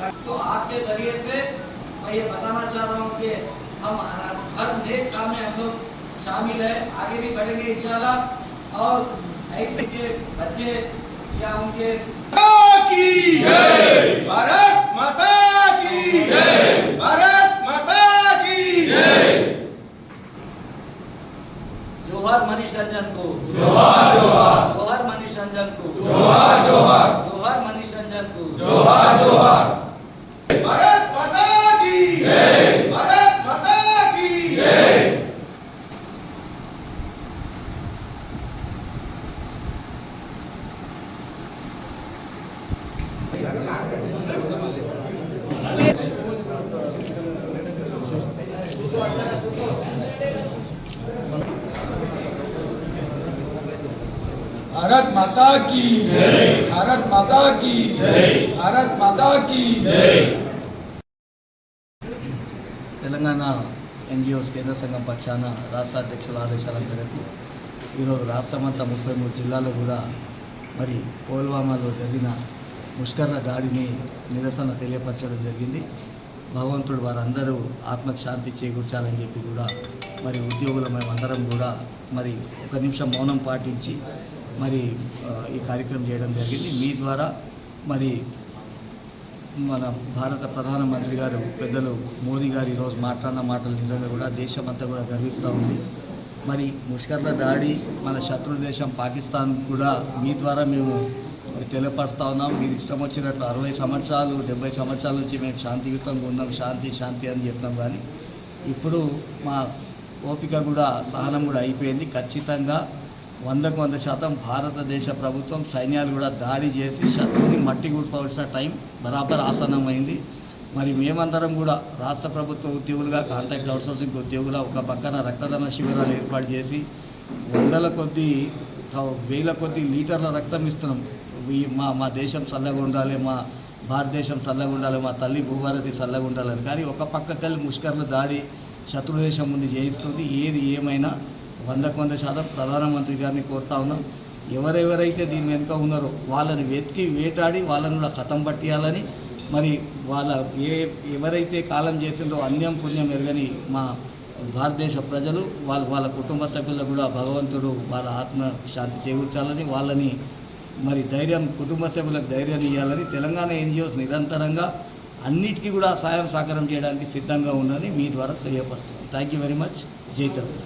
तो आपके ज़रिए से मैं ये बताना चाह रहा हूँ कि हम हर नेक काम में हम लोग शामिल है आगे भी बढ़ेंगे इंशाल्लाह। और ऐसे के बच्चे या उनके की जय। भारत माता की जय। भारत माता की जय। जोहर मनीष रंजन को। जोहार जोहार। जोहर मनीष रंजन को। जोहार जोहार। जोहर मनीष रंजन को। जोहार जोहार भारत माता की जय भारत माता की जय भारत माता की जय తెలంగాణ ఎన్జిఓస్ కేంద్ర సంఘం పక్షాన రాష్ట్ర అధ్యక్షుల ఆదేశాల మేరకు ఈరోజు రాష్ట్రమంతా ముప్పై మూడు జిల్లాల్లో కూడా మరి పుల్వామాలో జరిగిన ముష్కర్ల దాడిని నిరసన తెలియపరచడం జరిగింది. భగవంతుడు వారందరూ ఆత్మకు శాంతి చేకూర్చాలని చెప్పి కూడా మరి ఉద్యోగుల మేమందరం కూడా మరి ఒక నిమిషం మౌనం పాటించి మరి ఈ కార్యక్రమం చేయడం జరిగింది. మీ ద్వారా మరి మన భారత ప్రధానమంత్రి గారు పెద్దలు మోదీ గారు ఈరోజు మాట్లాడిన మాటలు నిజంగా కూడా దేశమంతా కూడా గర్విస్తూ ఉంది. మరి ముష్కర్ల దాడి మన శత్రు దేశం పాకిస్తాన్ కూడా మీ ద్వారా మేము తెలియపరుస్తూ ఉన్నాం. మీరు ఇష్టం వచ్చినట్లు అరవై సంవత్సరాలు డెబ్బై సంవత్సరాల నుంచి మేము శాంతియుతంగా ఉన్నాం. శాంతి శాంతి అని చెప్పినాం కానీ ఇప్పుడు మా ఓపిక కూడా సహనం కూడా అయిపోయింది. ఖచ్చితంగా వందకు వంద శాతం భారతదేశ ప్రభుత్వం సైన్యాలు కూడా దాడి చేసి శత్రువుని మట్టి కూడుకోవాల్సిన టైం బరాబర్ ఆసన్నమైంది. మరి మేమందరం కూడా రాష్ట్ర ప్రభుత్వ ఉద్యోగులుగా కాంట్రాక్ట్ అవుట్సోర్సింగ్ ఉద్యోగుల ఒక పక్కన రక్తదాన శిబిరాలు ఏర్పాటు చేసి వందల కొద్ది వేల కొద్ది లీటర్ల రక్తం ఇస్తున్నాం. మా మా దేశం చల్లగా ఉండాలి మా భారతదేశం చల్లగా ఉండాలి మా తల్లి భూభారతి చల్లగా ఉండాలని. కానీ ఒక పక్కకెళ్ళి ముష్కర్లు దాడి శత్రు దేశం ముందు చేయిస్తుంది. ఏది ఏమైనా వందకు వంద శాతం ప్రధానమంత్రి గారిని కోరుతా ఉన్నాం. ఎవరెవరైతే దీని వెనుక ఉన్నారో వాళ్ళని వెతికి వేటాడి వాళ్ళని కూడా కథం పట్టియాలని. మరి వాళ్ళ ఏ ఎవరైతే కాలం చేసిందో అన్యం పుణ్యం ఎరగని మా భారతదేశ ప్రజలు వాళ్ళ వాళ్ళ కుటుంబ సభ్యులకు కూడా భగవంతుడు వాళ్ళ ఆత్మ శాంతి చేకూర్చాలని వాళ్ళని మరి ధైర్యం కుటుంబ సభ్యులకు ధైర్యాన్ని ఇవ్వాలని తెలంగాణ ఎన్జిఓస్ నిరంతరంగా అన్నిటికీ కూడా సాయం సహకారం చేయడానికి సిద్ధంగా ఉందని మీ ద్వారా తెలియపరుస్తున్నాం. Thank you very much Jai Telangana.